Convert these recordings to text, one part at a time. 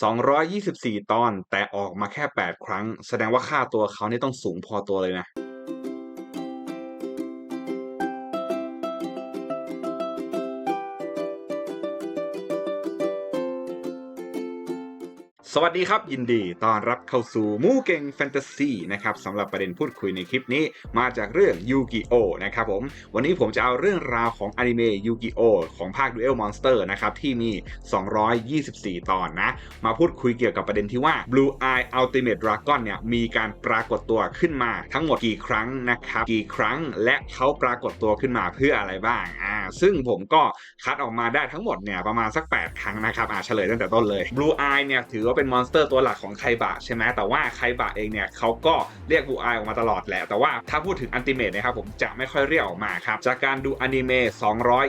224 ตอน แต่ออกมาแค่ 8 ครั้ง แสดงว่าค่าตัวเขานี่ต้องสูงพอตัวเลยนะ สวัสดีครับ ยินดีต้อนรับเข้าสู่มูเก่งแฟนตาซีนะครับสำหรับประเด็นพูดคุยในคลิปนี้มาจากเรื่องยูกิโอนะครับผมวันนี้ผมจะเอาเรื่องราวของอนิเมะยูกิโอของภาค Duel Monster นะครับที่มี 224 ตอนนะ มาพูดคุยเกี่ยวกับประเด็นที่ว่า Blue Eye Ultimate Dragon เนี่ยมีการปรากฏตัวขึ้นมาทั้งหมดกี่ครั้งนะครับกี่ครั้งและเขาปรากฏตัวขึ้นมาเพื่ออะไรบ้างอ่าซึ่งผมก็คัดออกมาได้ทั้งหมดเนี่ยประมาณสัก 8 ครั้งนะครับอ่าเฉลยตั้งแต่ต้นเลย Blue Eye เนี่ยถือว่าเป็นมอนสเตอร์ตัวหลักของไคบะใช่ไหมแต่ว่าไคบะเองเนี่ยเขาก็เรียก Blue Eye ออกมาตลอดแหละ แต่ว่าถ้าพูดถึงอันติเมตนะครับผมจะไม่ค่อยเรียกออกมาครับ จากการดูอนิเมะ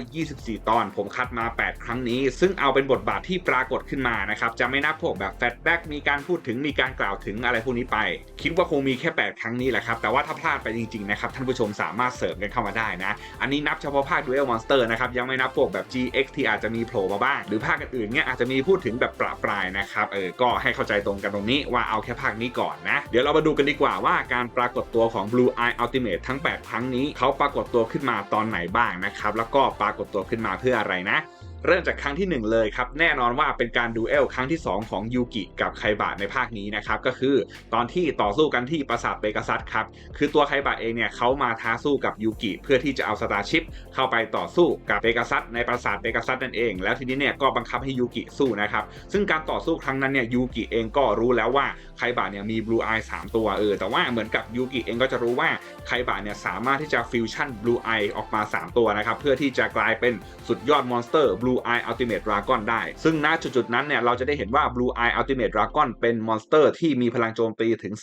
224 ตอน ผมคัดมา 8 ครั้งนี้ ซึ่งเอาเป็นบทบาทที่ปรากฏขึ้นมานะครับ จะไม่นับพวกแบบแฟลชแบ็กมีการพูดถึงมีการกล่าวถึงอะไรพวกนี้ไป คิดว่าคงมีแค่ 8 ครั้งนี้แหละครับ แต่ว่าถ้าพลาดไปจริงๆนะครับท่านผู้ชมสามารถเสริมกันเข้ามาได้นะ อันนี้นับเฉพาะภาค Duel Monster นะครับยังไม่นับพวกแบบ GX ที่อาจจะมีโผล่มาบ้าง หรือภาคอื่นๆเนี่ยอาจจะมีพูดถึงแบบประปรายนะครับเออก็ให้เข้าใจตรงกันตรงนี้ว่าเอาแค่ภาคนี้ก่อนนะ เดี๋ยวเรามาดูกันดีกว่าว่าการปรากฏตัวของ Blue Eye Ultimate ทั้ง 8 ครั้งนี้เขาปรากฏตัวขึ้นมาตอนไหนบ้างนะครับแล้วก็ปรากฏตัวขึ้นมาเพื่ออะไรนะ เริ่มจากครั้งที่ 1 เลยครับ แน่นอนว่าเป็นการดูเอลครั้งที่ 2 ของยูกิกับไคบะในภาคนี้นะครับก็คือตอนที่ต่อสู้กันที่ปราสาทเปกัสซัสครับคือตัวไคบะเองเนี่ยเขามาท้าสู้กับยูกิเพื่อที่จะเอาสตาร์ชิพเข้าไปต่อสู้กับเปกัสซัสในปราสาทเปกัสซัสนั่นเอง แล้วทีนี้เนี่ยก็บังคับให้ยูกิสู้นะครับซึ่งการต่อสู้ครั้งนั้นเนี่ยยูกิเองก็รู้แล้วว่าไคบะเนี่ยมีบลูไอสามตัวเออแต่ว่าเหมือนกับยูกิเองก็จะรู้ว่าไคบะเนี่ยสามารถที่จะฟิวชั่นบลูไอออกมา 3 ตัวนะครับเพื่อที่จะกลายเป็นสุดยอดมอนสเตอร์ Blue Eye Ultimate Dragon ได้ ซึ่งณจุดๆนั้นเนี่ยเราจะได้เห็นว่า Blue Eye Ultimate Dragon เป็นมอนสเตอร์ที่มีพลังโจมตีถึง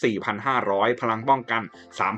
4,500 พลังป้องกัน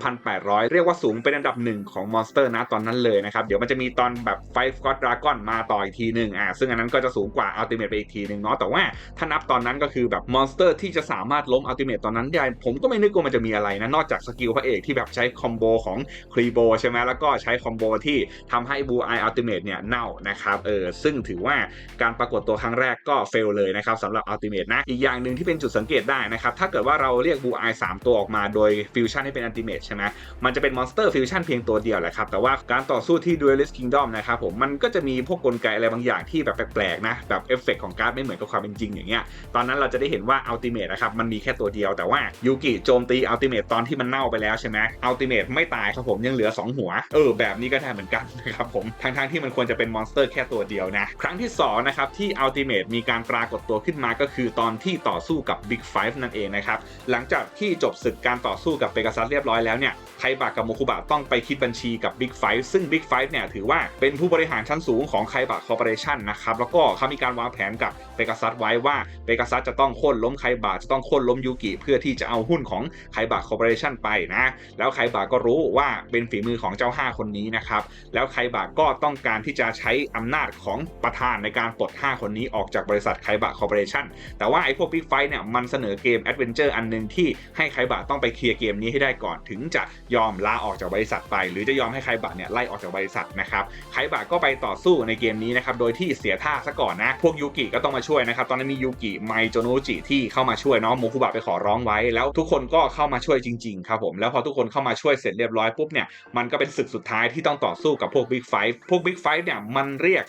3,800 เรียกว่าสูงเป็นอันดับหนึ่งของมอนสเตอร์นะตอนนั้นเลยนะครับ เดี๋ยวมันจะมีตอนแบบ Five God Dragon มาต่ออีกทีหนึ่งอ่าซึ่งอันนั้นก็จะสูงกว่า Ultimate ไปอีกทีหนึ่งเนาะแต่ว่าถ้านับตอนนั้นก็คือแบบมอนสเตอร์ที่จะสามารถล้ม Ultimate ตอนนั้นได้ ผมก็ไม่นึกว่ามันจะมีอะไรนะ นอกจากสกิลพระเอกที่แบบใช้คอมโบของครีโบใช่ไหมแล้วก็ใช้คอมโบที่ทำให้ Blue Eye Ultimate เนี่ยเน่านะครับเออซึ่งถือว่าการปรากฏตัวครั้งแรกก็เฟลเลยนะครับสำหรับ Ultimate นะ อีกอย่างหนึ่งที่เป็นจุดสังเกตได้นะครับ ถ้าเกิดว่าเราเรียก Blue Eye 3ตัวออกมาโดยฟิวชั่นให้เป็น Ultimate ใช่ไหมมันจะเป็นมอนสเตอร์ฟิวชั่นเพียงตัวเดียวแหละครับ แต่ว่าการต่อสู้ที่ Duelist Kingdom นะครับผมมันก็จะมีพวกกลไกอะไรบางอย่างที่แบบแปลกๆนะแบบเอฟเฟกของการ์ดไม่เหมือนกับความเป็นจริงอย่างเงี้ยตอนนั้นเราจะได้เห็นว่า Ultimate นะครับมันมีแค่ตัวเดียวแต่ว่ายูกิโจมตี Ultimate ตอนที่มันเน่าไปแล้วใช่ไหม Ultimate ไม่ตายครับผมยังเหลือ 2 หัว เออแบบนี้ก็ได้เหมือนกันนะครับผมทั้งๆที่มันควรจะเป็นมอนสเตอร์แค่ตัวเดียวนะครั้งที่2นะครับที่ Ultimate มีการปรากฏตัวขึ้นมาก็คือตอนที่ต่อสู้กับ Big Five นั่นเองนะครับ หลังจากที่จบศึกการต่อสู้กับเปกาซัสเรียบร้อยแล้วเนี่ยไคบะกับโมคุบะต้องไปคิดบัญชีกับ Big Five ซึ่ง Big Five เนี่ยถือว่าเป็นผู้บริหารชั้นสูงของไคบะคอร์ปอเรชันนะครับแล้วก็เขามีการวางแผนกับเปกาซัสไว้ว่าเปกาซัสจะต้องโค่นล้มไคบะจะต้องโค่นล้มยูกิเพื่อที่จะเอาหุ้นของไคบะคอร์ปอเรชันไปนะแล้วไคบะก็รู้ว่าเป็นฝีมือของเจ้า 5 คนนี้นะครับแล้วไคบะก็ต้องการที่จะใช้อำนาจของประธานในการปลด 5 คนนี้ออกจากบริษัทไคบะคอร์ปอเรชันแต่ว่าไอ้พวกบิ๊กไฟเนี่ยมันเสนอเกมแอดเวนเจอร์อันหนึ่งที่ให้ไคบะต้องไปเคลียร์เกมนี้ให้ได้ก่อน ถึงจะยอมลาออกจากบริษัทไป หรือจะยอมให้ไคบะเนี่ยไล่ออกจากบริษัทนะครับไคบะก็ไปต่อสู้ในเกมนี้นะครับโดยที่เสียท่าซะก่อนนะพวกยูกิก็ต้องมาช่วยนะครับตอนนั้นมียูกิไมโจโนจิที่เข้ามาช่วยเนาะโมคุบะไปขอร้องไว้ แล้วทุกคนก็เข้ามาช่วยจริงๆครับผมแล้วพอทุกคนเข้ามาช่วยเสร็จเรียบร้อยปุ๊บเนี่ยมันก็เป็นศึกสุดท้ายที่ต้องต่อสู้กับพวก Big Five พวก Big Five เนี่ยมันเรียก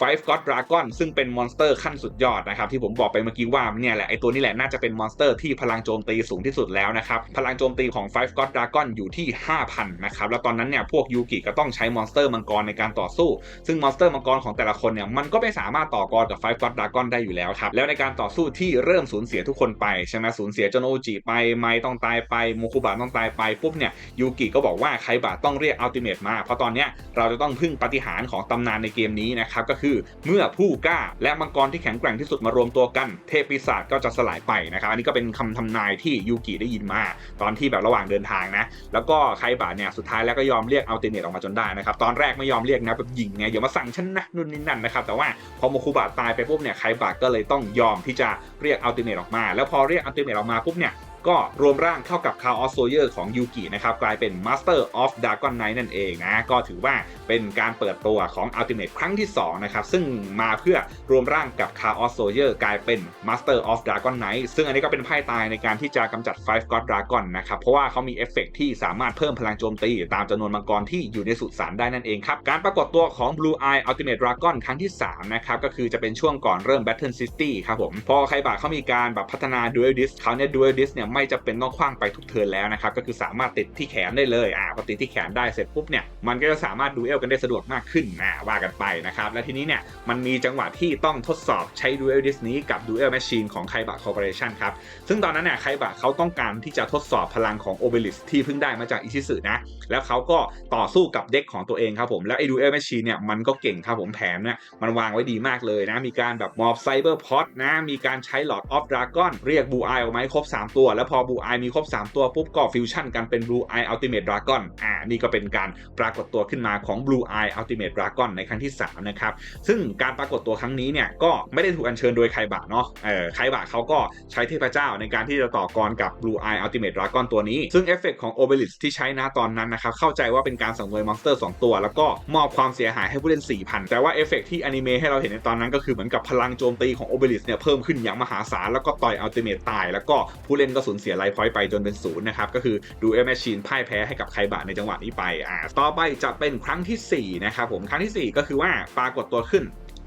Five God Dragon ซึ่งเป็นมอนสเตอร์ขั้นสุดยอดนะครับที่ผมบอกไปเมื่อกี้ว่าเนี่ยแหละไอตัวนี้แหละน่าจะเป็นมอนสเตอร์ที่พลังโจมตีสูงที่สุดแล้วนะครับพลังโจมตีของ Five God Dragon อยู่ที่ 5,000นะครับแล้วตอนนั้นเนี่ยพวกยูกิก็ต้องใช้มอนสเตอร์มังกรในการต่อสู้ ซึ่งมอนสเตอร์มังกรของแต่ละคนเนี่ยมันก็ไม่สามารถต่อกรกับ Five God Dragon ได้อยู่แล้วครับแล้วในการต่อสู้ที่เริ่มสูญเสียทุกคนไปใช่ไหมสูญเสียโจโนจิไปไมต้องตายไปโมคุบะต้องตายไปปุ๊บเนี่ยยูกิก็บอกว่าไคบะต้องเรียกอัลติเมทมาเพราะตอนเนี้ยเราจะต้องพึ่งปฏิหารของตำนานในเกมนี้นะครับก็คือเมื่อผู้กล้า และมังกรที่แข็งแกร่งที่สุดมารวมตัวกัน เทพปีศาจก็จะสลายไปนะครับอันนี้ก็เป็นคำทำนายที่ยูกิได้ยินมาตอนที่แบบระหว่างเดินทางนะ แล้วก็ไคบะเนี่ยสุดท้ายแล้วก็ยอมเรียกอัลติเมทออกมาจนได้นะครับตอนแรกไม่ยอมเรียกนะแบบยิงไงอย่ามาสั่งฉันนะนู่นนี่นั่นนะครับแต่ว่าพอโมคุบะตายไปปุ๊บเนี่ยไคบะก็เลยต้องยอมที่จะเรียกอัลติเมทออกมา แล้วพอเรียกอัลติเมทออกมาปุ๊บเนี่ย ก็รวมร่างเข้ากับ Chaos Soldier ของยูกินะครับกลายเป็น Master of Dragon Knight นั่นเองนะก็ถือว่าเป็นการเปิดตัวของ Ultimate ครั้งที่2นะครับซึ่งมาเพื่อรวมร่างกับ Chaos Soldier กลายเป็น Master of Dragon Knight ซึ่งอันนี้ก็เป็นไพ่ตายในการที่จะกำจัด Five God Dragon นะครับเพราะว่าเขามีเอฟเฟกต์ที่สามารถเพิ่มพลังโจมตีตามจำนวนมังกรที่อยู่ในสุสานได้นั่นเองครับการปรากฏตัวของ Blue Eye Ultimate Dragon ครั้งที่3นะครับก็คือจะเป็นช่วงก่อนเริ่ม Battle City ครับผมพอใครบาเขามีการแบบพัฒนา Dual Disc เขาเนี่ย Dual Disc เนี่ยไม่จะเป็นต้องคว้างไปทุกเทิร์นแล้วนะครับก็คือสามารถติดที่แขนได้เลยอ่าพอติดที่แขนได้เสร็จปุ๊บเนี่ยมันก็จะสามารถดูเอลกันได้สะดวกมากขึ้นอ่าว่ากันไปนะครับและทีนี้เนี่ยมันมีจังหวะที่ต้องทดสอบใช้ Dual Disc นี้กับ Dual Machine ของไคบะ Corporation ครับซึ่งตอนนั้นเนี่ยไคบะเขาต้องการที่จะทดสอบพลังของ Obelisk ที่เพิ่งได้มาจากอิชิสึนะแล้วเขาก็ต่อสู้กับเด็กของตัวเองครับผมแล้วไอ้ Dual Machine เนี่ยมันก็เก่งครับผมแผนเนี่ยมันวางไว้ดีมากเลยนะมีการแบบมอบไซเบอร์พอดนะมีการใช้ Lord of Dragon เรียก Blue Eye ออกมาให้ครบ 3 ตัวแล้วพอ Blue Eye มีครบ 3 ตัวปุ๊บก็ฟิวชั่นกันเป็น Blue Eye Ultimate Dragon อ่านี่ก็เป็นการปรากฏตัวขึ้นมาของ Blue Eye Ultimate Dragon ในครั้งที่3นะครับซึ่งการปรากฏตัวครั้งนี้เนี่ยก็ไม่ได้ถูกอัญเชิญโดยไคบะเนาะเออไคบะเขาก็ใช้เทพเจ้าในการที่จะต่อกรกับ Blue Eye Ultimate Dragon ตัวนี้ ซึ่งเอฟเฟกของ Obelisk ที่ใช้นะตอนนั้นนะครับเข้าใจว่าเป็นการสังเวยมอนสเตอร์2ตัว แล้วก็มอบความเสียหายให้ผู้เล่น4,000แต่ว่าเอฟเฟกที่อนิเมะให้เราเห็นในตอนนั้นก็คือเหมือนกับพลังโจมตีของ Obelisk เนี่ยเพิ่มขึ้นอย่างมหาศาลแล้วก็ต่อย Ultimate ตาย แล้วก็ผู้เล่นก็สูญเสียไลฟ์พอยต์ไปจนเป็นศูนย์นะครับ ก็คือดูเอ m มชชีนพ่ายแพ้ให้กับไคบะในจังหวะนี้ไปอ่าต่อไปจะเป็นครั้งทีสี่4นะครับผมครั้งทีสี่ 4 ก็คือว่าปรากฏตัวขึ้น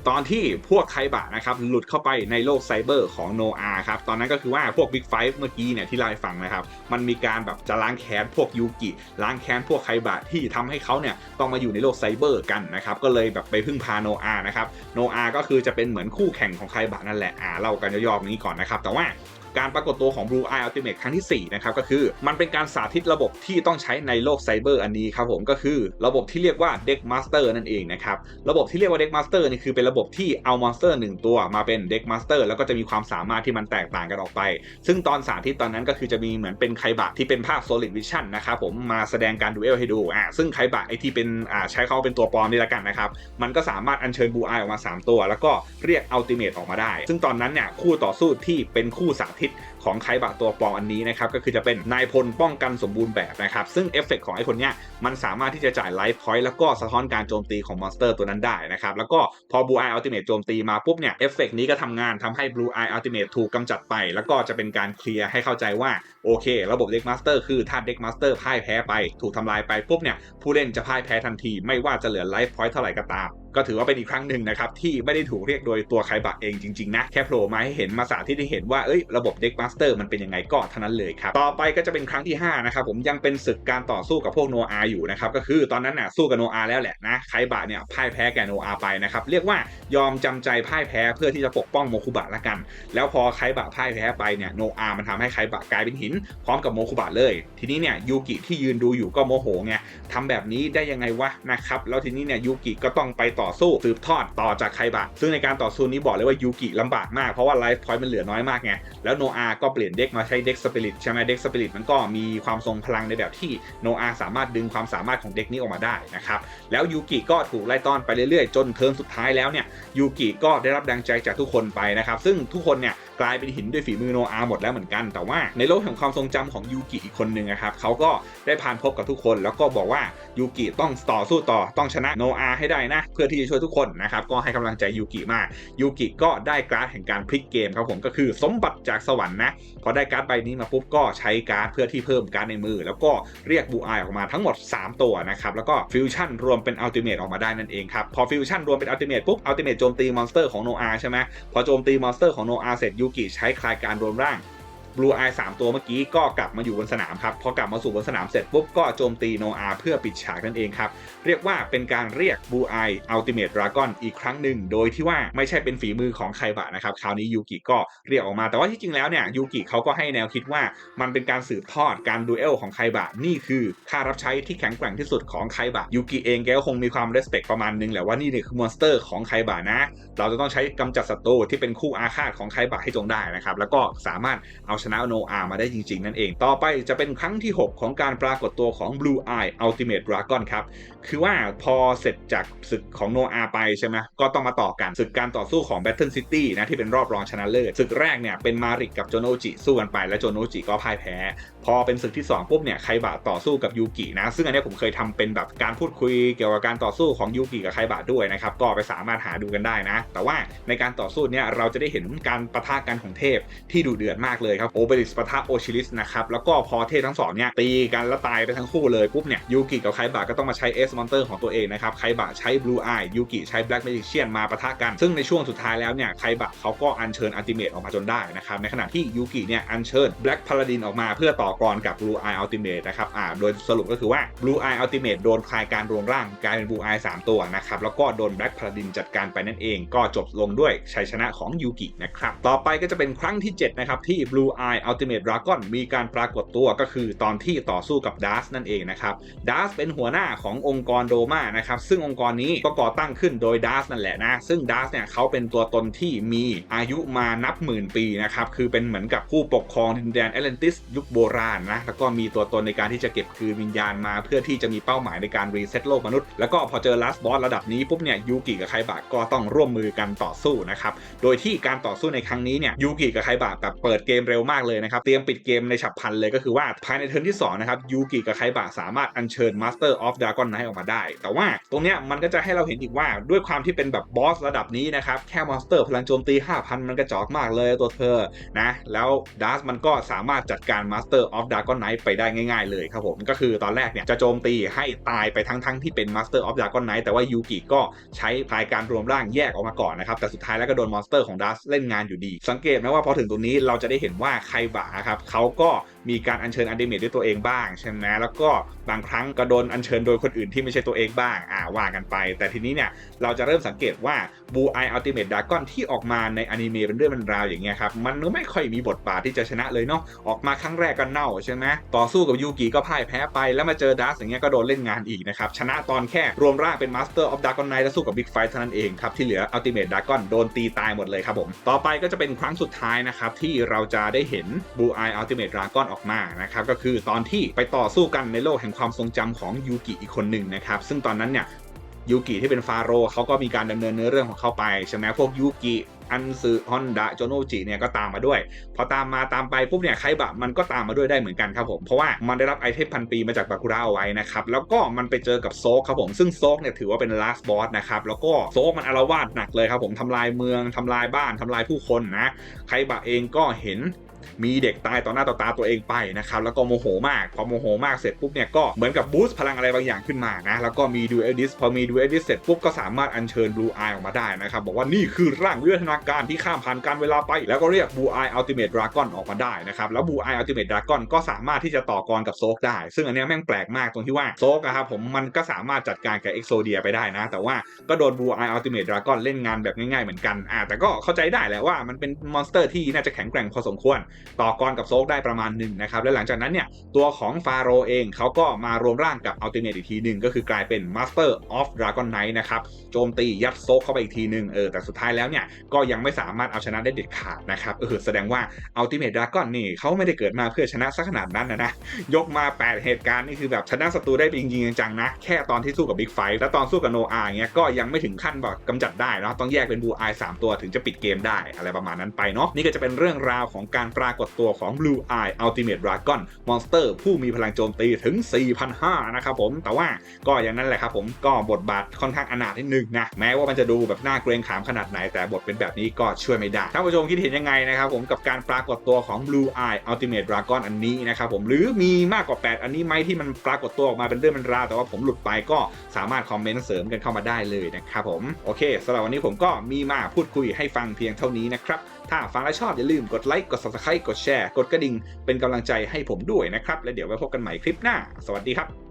ตอนที่พวกไคบะนะครับหลุดเข้าไปในโลกไซเบอร์ของโนอาครับตอนนั้นก็คือว่าพวกบิ๊กไฟเมื่อกี้เนี่ยที่ไล่าให้ฟังนะครับมันมีการแบบจะล้างแค้นพวกยูกิล้างแค้นพวกไคบะที่ทำให้เขาเนี่ยต้องมาอยู่ในโลกไซเบอร์กันนะครับก็เลยแบบไปพึ่งพาโนอานะครับโนอาก็คือจะเป็นเหมือนคู่แข่งของไคบะนั่นแหละอ่าเล่ากันย่อๆนี้ก่อนนะครับแต่ว่า การปรากฏตัวของ Blue Eye Ultimate ครั้งที่ 4 นะครับ ก็คือมันเป็นการสาธิตระบบที่ต้องใช้ในโลกไซเบอร์อันนี้ครับผมก็คือระบบที่เรียกว่า Deck Master นั่นเองนะครับ ระบบที่เรียกว่า Deck Master นี่คือเป็นระบบที่เอามอนสเตอร์หนึ่งตัวมาเป็น Deck Master แล้วก็จะมีความสามารถที่มันแตกต่างกันออกไป ซึ่งตอนสาธิตตอนนั้นก็คือจะมีเหมือนเป็นไคบะที่เป็นภาพ Solid Vision นะครับผมมาแสดงการดูเอลให้ดูอ่าซึ่งไคบะไอที่เป็นอ่าใช้เขาเป็นตัวปลอมนี่ละกันนะครับมันก็สามารถอัญเชิญ Blue Eye ออกมา 3 ตัว แล้วก็เรียก Ultimate ออกมาได้ ซึ่งตอนนั้นเนี่ยคู่ต่อสู้ที่เป็นคู่สาธิตของไคบะตัวปลอมอันนี้นะครับก็คือจะเป็นนายพลป้องกันสมบูรณ์แบบนะครับซึ่งเอฟเฟกของไอ้คนเนี้ยมันสามารถที่จะจ่ายไลฟ์พอยต์แล้วก็สะท้อนการโจมตีของมอนสเตอร์ตัวนั้นได้นะครับแล้วก็พอ Blue Eye Ultimate โจมตีมาปุ๊บเนี่ยเอฟเฟกนี้ก็ทำงานทำให้ Blue Eye Ultimate ถูกกำจัดไป แล้วก็จะเป็นการเคลียร์ให้เข้าใจว่าโอเค ระบบเด็กมาสเตอร์คือถ้าเด็กมาสเตอร์พ่ายแพ้ไป ถูกทำลายไปปุ๊บเนี่ยผู้เล่นจะพ่ายแพ้ทันที ไม่ว่าจะเหลือไลฟ์พอยต์เท่าไหร่ก็ตาม ก็ถือว่าเป็นอีกครั้งหนึ่งนะครับที่ไม่ได้ถูกเรียกโดยตัวไครบะเองจริงๆนะแค่โผล่มาให้เห็นมาสาที่ได้เห็นว่าเอ้ยระบบเด็กมาสเตอร์มันเป็นยังไงก็เท่านั้นเลยครับต่อไปก็จะเป็นครั้งที่5นะครับผมยังเป็นศึกการต่อสู้กับพวกโนอาอยู่นะครับก็คือตอนนั้นน่ะสู้กับโนอาแล้วแหละนะไคบะเนี่ยพ่ายแพ้แกโนอาไปนะครับเรียกว่ายอมจำใจพ่ายแพ้เพื่อที่จะปกป้องโมคุบะละกัน แล้วพอไคบะพ่ายแพ้ไปเนี่ยโนอามันทำให้ไคบะกลายเป็นหิน พร้อมกับโมคุบะเลย ทีนี้เนี่ยยูกิที่ยืนดูอยู่ก็โมโหไงทำแบบนี้ได้ยังไงวะนะครับแล้วทีนี้เนี่ยยูกิก็ต้องไปต่อสู้สืบทอดต่อจากไคบะ ซึ่งในการต่อสู้นี้บอกเลยว่ายูกิลำบากมากเพราะว่าไลฟ์พอยต์มันเหลือน้อยมากไง แล้วโนอาก็เปลี่ยนเด็กมาใช้เด็กสปิริตใช่ไหมเด็กสปิริตมันก็มีความทรงพลังในแบบที่โนอาสามารถดึงความสามารถของเด็กนี้ออกมาได้นะครับ แล้วยูกิก็ถูกไล่ต้อนไปเรื่อยๆ จนเทิร์นสุดท้ายแล้วเนี่ยยูกิก็ได้รับแรงใจจากทุกคนไปนะครับ ซึ่งทุกคนเนี่ยกลายเป็นหินด้วยฝีมือโนอาหมดแล้วเหมือนกัน แต่ว่าในโลกแห่งความทรงจำของยูกิอีกคนหนึ่งนะครับเขาก็ได้ผ่านพบกับทุกคน แล้วก็บอกว่ายูกิต้องต่อสู้ต่อต้องชนะโนอาให้ได้นะเพื่อที่จะช่วยทุกคนนะครับก็ให้กำลังใจยูกิมากยูกิก็ได้การ์ดแห่งการพลิกเกมครับผมก็คือสมบัติจากสวรรค์นะพอได้การ์ดใบนี้มาปุ๊บก็ใช้การ์ดเพื่อที่เพิ่มการ์ดในมือ แล้วก็เรียกบูอายออกมาทั้งหมด 3 ตัวนะครับแล้วก็ฟิวชั่นรวมเป็นอัลติเมทออกมาได้นั่นเองครับพอฟิวชั่นรวมเป็นอัลติเมทปุ๊บอัลติเมทโจมตีมอนสเตอร์ของโนอาใช่ไหมพอโจมตีมอนสเตอร์ของโนอาเสร็จยูกิใช้คลายการรวมร่าง Blue Eye 3ตัวเมื่อกี้ก็กลับมาอยู่บนสนามครับ พอกลับมาสู่บนสนามเสร็จปุ๊บก็โจมตีโนอาเพื่อปิดฉากนั่นเองครับ เรียกว่าเป็นการเรียก Blue Eye Ultimate Dragon อีกครั้งหนึ่ง โดยที่ว่าไม่ใช่เป็นฝีมือของไคบะนะครับ คราวนี้ยูกิก็เรียกออกมา แต่ว่าที่จริงแล้วเนี่ยยูกิเขาก็ให้แนวคิดว่ามันเป็นการสืบทอดการดูเอลของไคบะนี่คือค่ารับใช้ที่แข็งแกร่งที่สุดของไคบะยูกิเองแกก็คงมีความ respect ประมาณนึงแหละว่านี่เนี่ยคือมอนสเตอร์ของไคบะนะ เราจะต้องใช้กำจัดศัตรูที่เป็นคู่อาฆาตของไคบะให้จงได้นะครับแล้วก็สามารถเอาชนะโนอามาได้จริง ๆ นั่นเอง ต่อไปจะเป็นครั้งที่ 6 ของการปรากฏตัวของ Blue Eye Ultimate Dragon ครับ คือว่าพอเสร็จจากศึกของโนอาไปใช่ไหมก็ต้องมาต่อกันศึกการต่อสู้ของ Battle City นะที่เป็นรอบรองชนะเลิศศึกแรกเนี่ยเป็นมาริกกับโจโนจิสู้กันไปและโจโนจิก็พ่ายแพ้ พอเป็นศึกที่ 2ปุ๊บเนี่ยไคบะต่อสู้กับยูกินะซึ่งอันนี้ผมเคยทำเป็นแบบการพูดคุยเกี่ยวกับการต่อสู้ของยูกิกับไคบะด้วยนะครับก็ไปสามารถหาดูกันได้นะ แต่ว่าในการต่อสู้เนี่ยเราจะได้เห็นการประทะกันของเทพที่ดุเดือดมากเลยครับโอเบริสปะทะโอชิลิสนะครับแล้วก็พอเทพทั้งสองเนี่ยตีกันแล้วตายไปทั้งคู่เลยปุ๊บเนี่ยยูกิกับไคบะก็ต้องมาใช้เอสมอนเตอร์ของตัวเองนะครับไคบะใช้บลูไอยูกิใช้แบล็กเมจิเชียนมาปะทะกัน ซึ่งในช่วงสุดท้ายแล้วเนี่ยไคบะเขาก็อัญเชิญอัลติเมทออกมาจนได้นะครับในขณะที่ยูกิเนี่ยอัญเชิญแบล็กพาลาดินออกมาเพื่อต่อกรกับ Blue Eye Ultimate นะครับอ่าโดยสรุปก็คือว่า Blue Eye Ultimate โดนคลายการรวมร่างกลายเป็น Blue Eye 3ตัวนะครับแล้วก็โดน Black Paladin จัดการไปนั่นเอง ก็จบลงด้วยชัยชนะของยูกินะครับต่อไปก็จะเป็นครั้งที่7นะครับที่ Blue Eye Ultimate Dragon มีการปรากฏตัวก็คือตอนที่ต่อสู้กับ d a s นั่นเองนะครับ d a s เป็นหัวหน้าขององค์กรโดมานะครับซึ่งองค์กรนี้ก็ก่อตั้งขึ้นโดย d a s นั่นแหละนะ ซึ่ง d a s เนี่ยเขาเป็นตัวตนที่มีอายุมานับหมื่นปีนะครับคือเป็นเหมือนกับผู้ปกครองดินแดนแอตแลนติสยุคโบราณนะแล้วก็มีตัวตนในการที่จะเก็บคืนวิญญาณมา เพื่อที่จะมีเป้าหมายในการรีเซ็ตโลกมนุษย์ แล้วก็พอเจอลัสบอสระดับนี้ปุ๊บเนี่ยยูกิกับไคบะก็ต้องร่วมมือกันต่อสู้นะครับโดยที่การต่อสู้ในครั้งนี้เนี่ยยูกิกับไคบะแบบเปิดเกมเร็วมากเลยนะครับเตรียมปิดเกมในฉับพลันเลยก็คือว่าภายในเทิร์นที่2นะครับยูกิกับไคบะสามารถอัญเชิญ Master of Dragon Knight ออกมาได้ แต่ว่าตรงเนี้ยมันก็จะให้เราเห็นอีกว่าด้วยความที่เป็นแบบบอสระดับนี้นะครับแค่มอนสเตอร์พลังโจมตี 5,000 มันกระจอกมากเลยตัวเธอนะแล้วดัสมันก็สามารถจัดการ Master of Dragon Knight ไปได้ง่าย ๆ เลยครับผมก็คือตอนแรกเนี่ยจะโจมตีให้ตายไปทั้งๆที่เป็น Master of Dragon Knight แต่ว่ายูกิก็ใช้พายการรวมร่างแยกออกมาก่อนนะครับแต่สุดท้ายแล้วก็โดนมอนสเตอร์ของดัสเล่นงานอยู่ดี สังเกตไหมว่าพอถึงตรงนี้เราจะได้เห็นว่าไคบะครับเขาก็มีการอัญเชิญอันเดเมตด้วยตัวเองบ้างใช่ไหมแล้วก็บางครั้งก็โดนอัญเชิญโดยคนอื่นที่ไม่ใช่ตัวเองบ้างอ่าว่ากันไป แต่ทีนี้เนี่ยเราจะเริ่มสังเกตว่าบูไออัลติเม e ดากอนที่ออกมาในอนิเมะเป็นเรื่องเป็นราวอย่างเงี้ยครับมันไม่ค่อยมีบทบาทที่จะชนะเลยเนาะออกมาครั้งแรกก็เน่าใช่ไหมต่อสู้กับยูกิก็พ่ายแพ้ไปแล้วมาเจอดัสอย่างเงี้ยก็โดนเล่นงานอีกนะครับชนะตอนแค่รวมร่างเป็นมาสเตอร์ออฟดากอนไนแล้วสู้กับบิ๊กไฟเท่านั้นเองครับที่เหลืออัลติเม e ดากอนโดนตีตายหมดเลยครับผมต่อไปก็จะเป็นครั้งสุดท้ายนะครับที่เราจะได้เห็นบูไออัลติเม e ดากอนออกมานะครับก็คือตอนที่ไปต่อสู้กันในโลกแห่งความทรงจำของยูกิอีกคนหนึ่งนะครับซึ่งตอนนั้นเนี่ยยูกิที่เป็นฟาโรห์เขาก็มีการดำเนินเนื้อเรื่องของเขาไปใช่ไหมพวกยูกิอันซึฮอนดะโจโนจิเนี่ยก็ตามมาด้วย พอตามมาตามไปปุ๊บเนี่ยไคบะมันก็ตามมาด้วยได้เหมือนกันครับผมเพราะว่ามันได้รับไอเทมพันปีมาจากบาคุระเอาไว้นะครับแล้วก็มันไปเจอกับโซกครับผมซึ่งโซกเนี่ยถือว่าเป็นลาสบอสนะครับแล้วก็โซกมันอารวาสหนักเลยครับผมทำลายเมืองทำลายบ้านทำลายผู้คนนะไคบะเองก็เห็น มีเด็กตายต่อหน้าต่อตาตัวเองไปนะครับแล้วก็โมโหมากพอโมโหมากเสร็จปุ๊บเนี่ยก็เหมือนกับบูสต์พลังอะไรบางอย่างขึ้นมานะแล้วก็มีดูเอลดิสพอมีดูเอลดิสเสร็จปุ๊บก็สามารถอัญเชิญบลูไอออกมาได้นะครับบอกว่านี่คือร่างวิวัฒนาการที่ข้ามผ่านการเวลาไป แล้วก็เรียกบลูไออัลติเมทดราก้อนออกมาได้นะครับแล้วบลูไออัลติเมทดราก้อนก็สามารถที่จะต่อกรกับโซกได้ ซึ่งอันนี้แม่งแปลกมากตรงที่ว่าโซกอะครับผมมันก็สามารถจัดการกับเอ็กโซเดียไปได้นะ แต่ว่าก็โดนบลูไออัลติเมทดราก้อนเล่นงานแบบง่ายๆเหมือนกันอ่าแต่ก็เข้าใจได้แหละว่ามันเป็นมอนสเตอร์ที่น่าจะแข็งแกร่งพอสมควรต่อกรกับโซกได้ประมาณหนึ่งนะครับและหลังจากนั้นเนี่ยตัวของฟาโรเองเขาก็มารวมร่างกับอัลติเมทอีกทีหนึ่งก็คือกลายเป็น Master of Dragon Knight นะครับโจมตียัดโซกเข้าไปอีกทีหนึ่งเออแต่สุดท้ายแล้วเนี่ยก็ยังไม่สามารถเอาชนะได้เด็ดขาดนะครับเออแสดงว่า Ultimate Dragon นี่เขาไม่ได้เกิดมาเพื่อชนะสักขนาดนั้นนะนะยกมา 8 เหตุการณ์นี่คือแบบชนะศัตรูได้จริงจังๆนะแค่ตอนที่สู้กับบิ๊กไฟแล้วตอนสู้กับโนอาเงี้ยก็ยังไม่ถึงขั้นแบบกำจัดได้นะต้องแยกเป็นบูไอสามตัวถึงจะปิดเกมได้อะไรประมาณนั้นไปเนาะนี่ก็จะเป็นเรื่องราวของการปรากฏตัวของ Blue Eye Ultimate Dragon มอนสเตอร์ผู้มีพลังโจมตีถึง 4,500 นะครับผม แต่ว่าก็อย่างนั้นแหละครับผมก็บทบาทค่อนข้างอนาถนิดนึงนะ แม้ว่ามันจะดูแบบน่าเกรงขามขนาดไหน แต่บทเป็นแบบนี้ก็ช่วยไม่ได้ท่านผู้ชมคิดเห็นยังไงนะครับผมกับการปรากฏตัวของ Blue Eye Ultimate Dragon อันนี้นะครับผมหรือมีมากกว่า 8 อันนี้ไหมที่มันปรากฏตัวออกมาเป็นเรื่องเป็นราวแต่ว่าผมหลุดไปก็สามารถคอมเมนต์เสริมกันเข้ามาได้เลยนะครับผมโอเคสำหรับวันนี้ผมก็มีมาพูดคุยให้ฟังเพียงเท่านี้นะครับ ถ้าฟังแล้วชอบอย่าลืมกดไลค์กด subscribe กดแชร์ กดกระดิ่งเป็นกำลังใจให้ผมด้วยนะครับ และเดี๋ยวไว้พบกันใหม่คลิปหน้า สวัสดีครับ